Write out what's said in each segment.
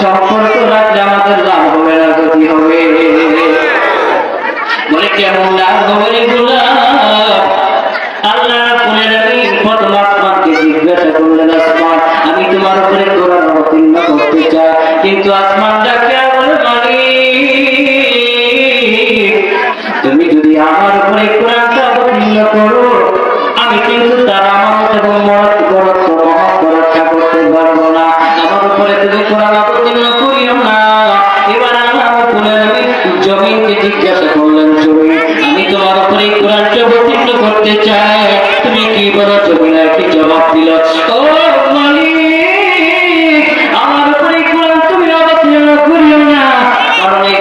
সম্পর্ক করতে চাই তুমি কি বলো? জমিন একটি জবাব দিল এই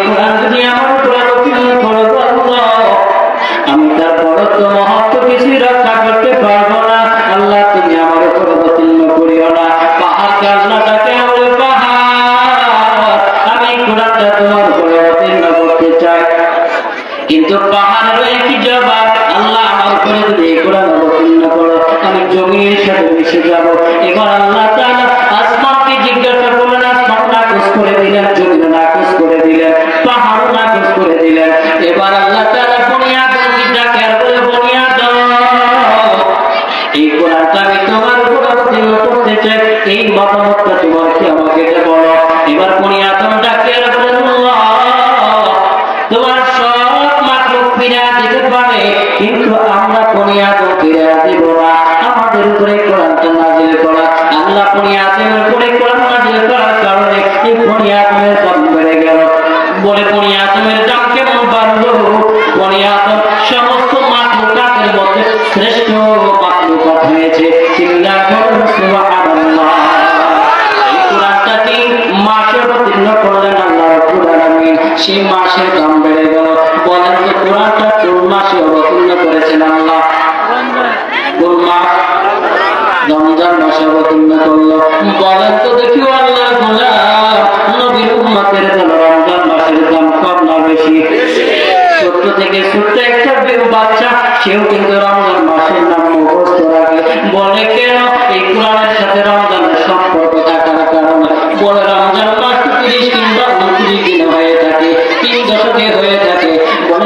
পাহাড় কিন্তু পাহাড়ের একটি জবাব, আল্লাহ জমির সাথে মিশে যাব এবার আল্লাহ তাআলা এই বুনিয়াদমের দাম বেড়ে গেল। বলে বুনিয়াদমের দাম কেমন বাড়লো? বুনিয়াদম সমস্ত মাকলুকাতের মধ্যে শ্রেষ্ঠ মাকলুকাত হয়েছে। চিল্লা করুন সুবহানাল্লাহ। এই কোরআনটা মাসে অবতীর্ণ করলেন আল্লাহ রাব্বুল আলামিন সেই মাসের দাম বেড়ে গেল। বলেন তো কোরআনটা কেন এই কোরআনের সাথে রমজানের দিন হয়ে থাকে, তিন দশকে হয়ে থাকে। বলে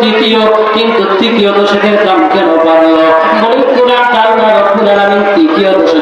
তৃতীয়, কিন্তু তৃতীয় দশকের দাম কেন বাড়লো? বলে কোরআন তৃতীয় দশকে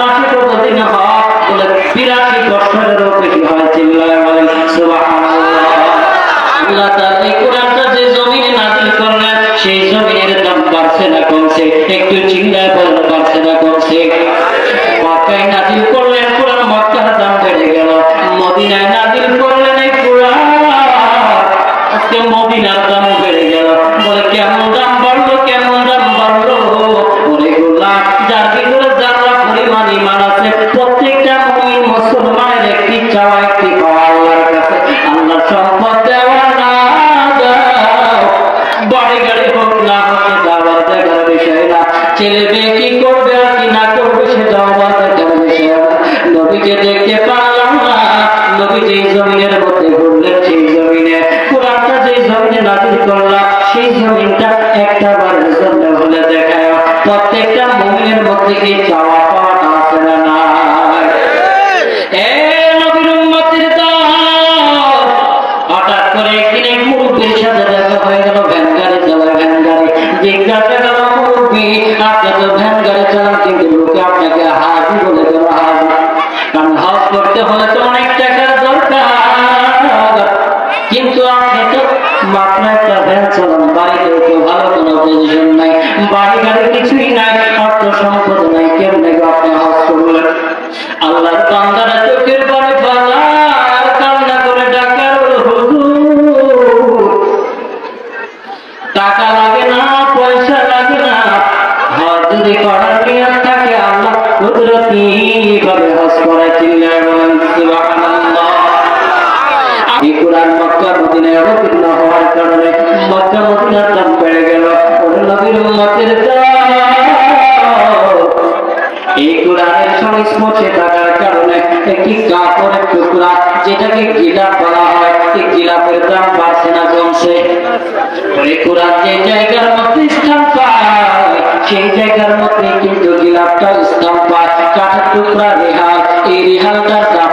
মাসে কতদিন হয় বলে বিরাশি বছরেরও বেশি হয় চিল্লায় বলেন কোরআনটা যে জমিনে নাযিল করলেন, সেই জমিনের করবে আর কি, না করবে সেটা আমার নবীকে দেখতে পারলাম না। নবী যেই জমিনের মধ্যে ঘুরলেন, সেই জমিনে কোরআনটা নাজিল করলাম, সেই জমিনটা একটা বারের জন্য হলে দেখায়, প্রত্যেকটা মুমিনের মধ্যে কি চাওয়া পাওয়াটা আছে না হঠাৎ করে একদিন এক মুরব্বীর সাথে দেখা হয়ে গেল ভ্যান গাড়ি চালায় জিজ্ঞাসা আপনি ভ্যান গাড়ি চালান, কিন্তু লোকে আপনাকে হাজি বলে হাজি কারণ হজ করতে হলে তো অনেক টাকার দরকার। কিন্তু আপনি তো আপনার একটা ভ্যান চালান বাড়িতে কেউ ভালো কোনো পজিশন নাই। বাড়ি গাড়ি কিছুই নাই, অর্থ সম্পদ নাই, কেমনে আপনি হজ করলেন? আল্লাহর বান্দারা মদিনায় অবতীর্ণ হওয়ার কারণে মক্কা মদিনার দাম বেড়ে গেল। নবীর উম্মতের এই কোরআনের সংস্পর্শে থাকার কারণে একটি কাপড়ের টুকরা, যেটাকে গিলাপ বলা হয়, এই গিলাপের দাম বাড়ছে না কমছে। ওই কোরআন যে জায়গার মধ্যে স্থান পায়, সেই জায়গার মধ্যে কিন্তু গিলাপটা স্থান পায়। কাঠের টুকরা রেহাল, এই রেহালটার দামও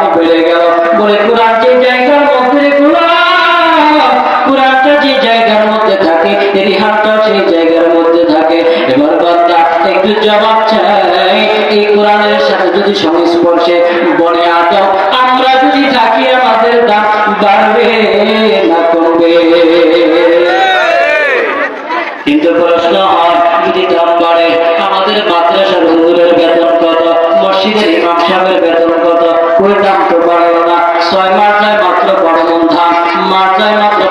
জায়গার মধ্যে থাকে রেহালটা সেই জায়গার মধ্যে থাকে। এবার বান্দা একটু জবাব চাই এই কোরআনের সাথে যদি সংস্পর্শে বনে আদাও আমরা যদি থাকি আমাদের দাম বাড়বে না কমবে। কিন্তু প্রশ্ন হয়, যদি দাম বাড়ে, আমাদের মাদ্রাসার হুজুরের বেতন কত, মসজিদের ইমাম সাহেবের বেতন কত? ওই দাম তো বাড়েও না। ছয় মাস যায় মাত্র বড় মন ধান, মাস মাত্র